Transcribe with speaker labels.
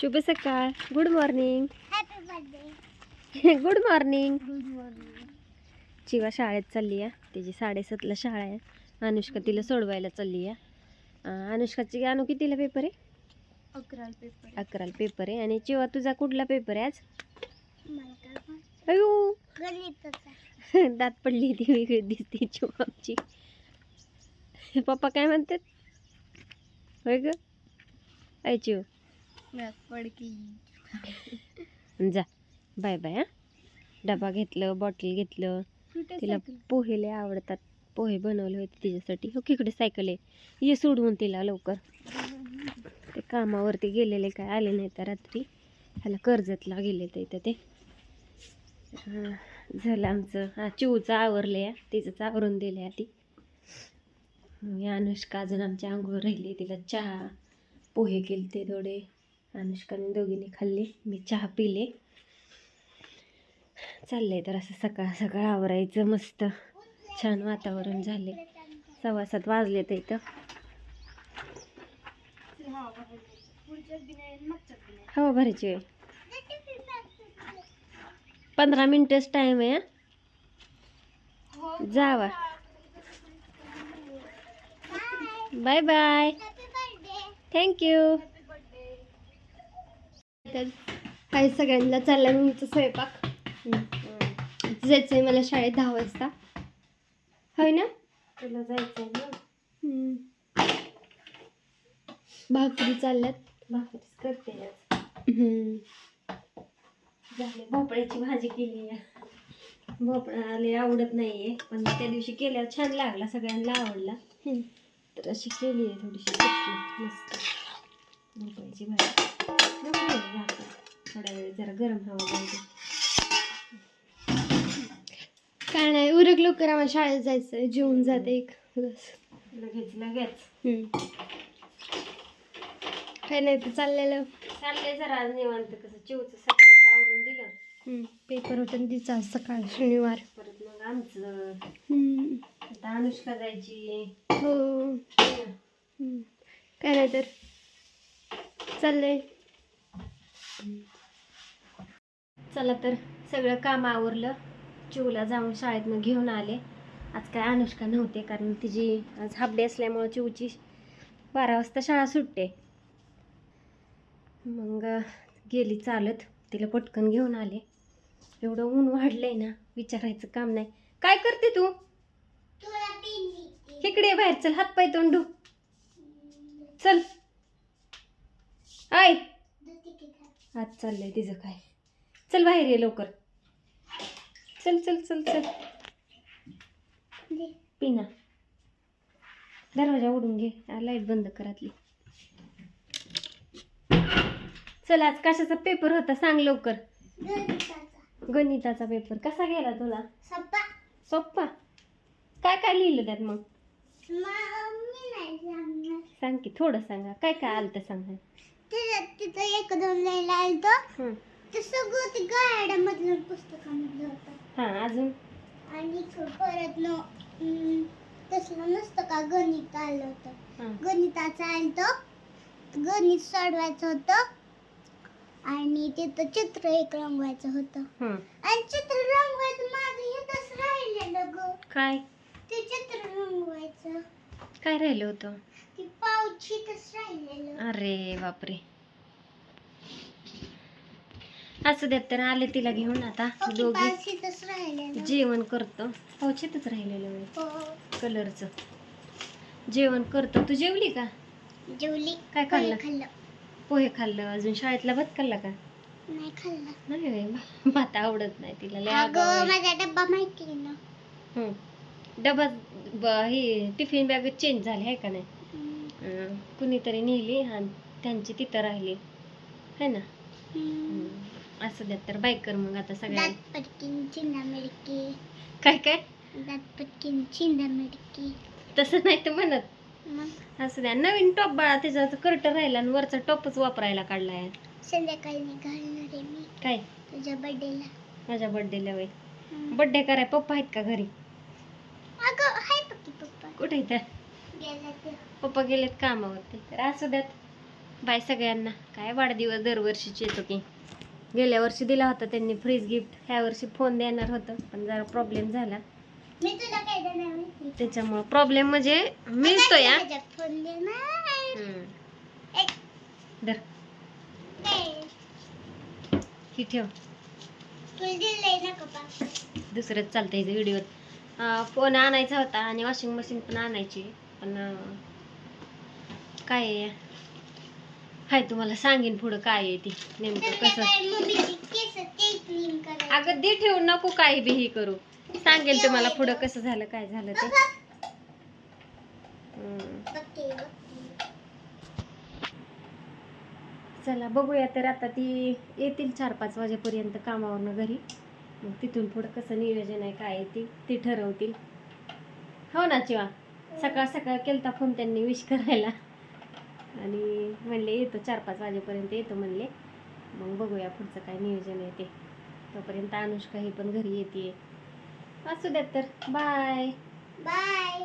Speaker 1: शुभ सकाळ. Good morning good morning Chiva शाळेत चालली आहे. तिची साडेसातला शाळा आहे. अनुष्का तिला सोडवायला चालली आहे. अनुष्काची अनु कितीला पेपर आहे?
Speaker 2: अकरा पेपर
Speaker 1: अकराला पेपर आहे. आणि चिवा तुझा कुठला पेपर आहे आज? अयो. दात पडली ती वेगळी दिसते चिवा आमची. पप्पा काय म्हणतात? होय ग? चिव. जा. बाय बाय हा. डबा घेतलं बॉटल घेतलं. तिला पोहे लय आवडतात. पोहे बनवले होते तिच्यासाठी. हो इकडे सायकल आहे. ये सोडवून तिला लवकर. ते कामावरती गेलेले काय आले नाही तर रात्री. ह्याला कर्जतला गेले ते इथं ते. झालं आमचं. हा चिवचं आवरले आहे तिचंच आवरून दिले आहे ती अनुष्का अजून आमच्या आंघोळ राहिली. तिला चहा पोहे केले ते थोडे. अनुष्काने दोघींनी खाल्ले. मी चहा पिले. चाललंय तर असं सकाळ सकाळ आवरायचं मस्त. छान वातावरण झाले सव्वा सात वाजले तर इथं. हवा भरायची वेळ. पंधरा मिनिटच टाईम आहे हं. जावा. बाय बाय थँक्यू
Speaker 2: तर काही सगळ्यांना चाललाय मम्मीचा स्वयंपाक. जायचं आहे मला शाळेत दहा वाजता. होय ना?
Speaker 1: तुला जायचं ना.
Speaker 2: भाकरी चालल्यात.
Speaker 1: भाकरीच करते. झाले भोपळ्याची भाजी केली भोपळा लय आवडत नाहीये पण त्या दिवशी केल्यावर छान लागला सगळ्यांना आवडला. तर अशी केली आहे थोडीशी मस्त. भोपळ्याची भाजी. थोडा वेळ जरा गरम हवा पाहिजे.
Speaker 2: काय नाही उरक लवकर आम्हाला शाळेत जायचं जेवून जाते एक.
Speaker 1: लगेच लगेच.
Speaker 2: काय नाही तर चाललेलं.
Speaker 1: चाललंय जरा आज निवांत. कसं चिवचं सकाळी आवरून दिलं.
Speaker 2: पेपर होतं तिचा आज सकाळ शनिवार.
Speaker 1: परत मग आमचं. आता अनुष्का जायची.
Speaker 2: हो. काय नाही तर. चाललंय.
Speaker 1: चला तर सगळं काम आवरलं. चिवला जाऊन शाळेतनं घेऊन आले. आज काय अनुष्का नव्हते कारण तिची आज हाफ डे असल्यामुळं चिवची बारा वाजता शाळा सुटते. मग गेली चालत. तिला पटकन घेऊन आले. एवढं ऊन वाढलंय ना विचारायचं काम नाही. काय करते तू? इकडे बाहेर. चल हात पाय तोंड. चल. आय. आज चाललंय तिचं काय? चल बाहेर ये लवकर. चल चल चल चल. पिना. दरवाजा उडून घे. लाइट बंद करातली चल आज कशाचा पेपर होता सांग लवकर. गणिताचा पेपर. कसा गेला तुला? सोप्पा. काय काय लिहिलं त्यात मग? सांग की थोडं सांगा. काय काय आलं तर सांगा
Speaker 2: तिथं एक दोन लिहायला आलतं. ते सगळं ते गाड्यामधलं पुस्तकामधलं होतं.
Speaker 1: हां अजून?
Speaker 2: आणि परत न अं, तसलं नसतं का? गणित आलं होतं.
Speaker 1: हां.
Speaker 2: गणिताचं आलं होतं गणित सोडवायचं होतं. आणि तिथं चित्र एक रंगवायचं होतं.
Speaker 1: हं.
Speaker 2: आणि चित्र रंगवायचं माझं हे तसं राहिलेलं ग.
Speaker 1: काय?
Speaker 2: ते चित्र रंगवायचं.
Speaker 1: काय राहिलं होतं? अरे बापरे. असू देत तर आले तिला घेऊन आता दोघी.
Speaker 2: राहिलेलं.
Speaker 1: जेवण करतो. पावचेतच राहिलेलं
Speaker 2: हो.
Speaker 1: कलरचं. जेवण करतो. तू जेवली का?
Speaker 2: जेवली.
Speaker 1: काय खाल्लं? पोहे खाल्लं. अजून शाळेतला भात खाल्ला का?
Speaker 2: नाही खाल्लं.
Speaker 1: नाही भात आवडत नाही तिला.
Speaker 2: माझा डब्बा माहिती ना.
Speaker 1: हं. डबा हे टिफिन बॅग चेंज झाली आहे का नाही? कुणीतरी नेली आणि त्यांची तिथं राहिली. है ना. असू द्यात तर बाईक कर मग आता सगळ्या
Speaker 2: दात पटकीन चिंदा मिरकी
Speaker 1: काय काय?
Speaker 2: दात पटकीन चिंदा मिरकी
Speaker 1: तसं नाही तर म्हणत.
Speaker 2: मग?
Speaker 1: असू द्या. नवीन टॉप बाळा त्याचा कर्ट राहिला आणि वरचा टॉपच वापरायला काढलाय.
Speaker 2: संध्याकाळी निघालणार आहे मी.
Speaker 1: काय?
Speaker 2: तुझ्या बर्थडेला
Speaker 1: माझ्या बर्थडेला वय बर्थडे कराय पप्पा आहेत का घरी?
Speaker 2: अगं हाय पप्पी पप्पा.
Speaker 1: कुठे
Speaker 2: तर
Speaker 1: पप्पा गेलेत कामावरती. तर असू द्यात. बाय सगळ्यांना. काय वाढदिवस दरवर्षीच येतो की. गेल्या वर्षी दिला होता त्यांनी फ्रीज गिफ्ट ह्या वर्षी फोन देणार होतं पण जरा प्रॉब्लेम झाला? त्याच्यामुळं प्रॉब्लेम म्हणजे मिळतो या धर. ही ठेव. दुसरंच चालतंय व्हिडिओत फोन आणायचा होता आणि वॉशिंग मशीन पण आणायची. पण काय आहे? हाय तुम्हाला सांगेन पुढं काय आहे ती नेमकं कसं. अगं दे ठेवून नको काही बी हे करू. सांगेल तुम्हाला पुढं कसं झालं काय झालं ते. चला बघूया तर आता ती येतील चार पाच वाजेपर्यंत कामावरनं घरी. मग तिथून पुढं कसं नियोजन आहे काय आहे ते ते ठरवतील. हो ना चिवा? सकाळ सकाळ केलता फोन त्यांनी विश करायला. आणि म्हणले येतो चार पाच वाजेपर्यंत येतो म्हणले. मग बघूया पुढचं काय नियोजन आहे ते. तोपर्यंत अनुष्का ही पण घरी येते असू द्यात तर. Bye
Speaker 2: bye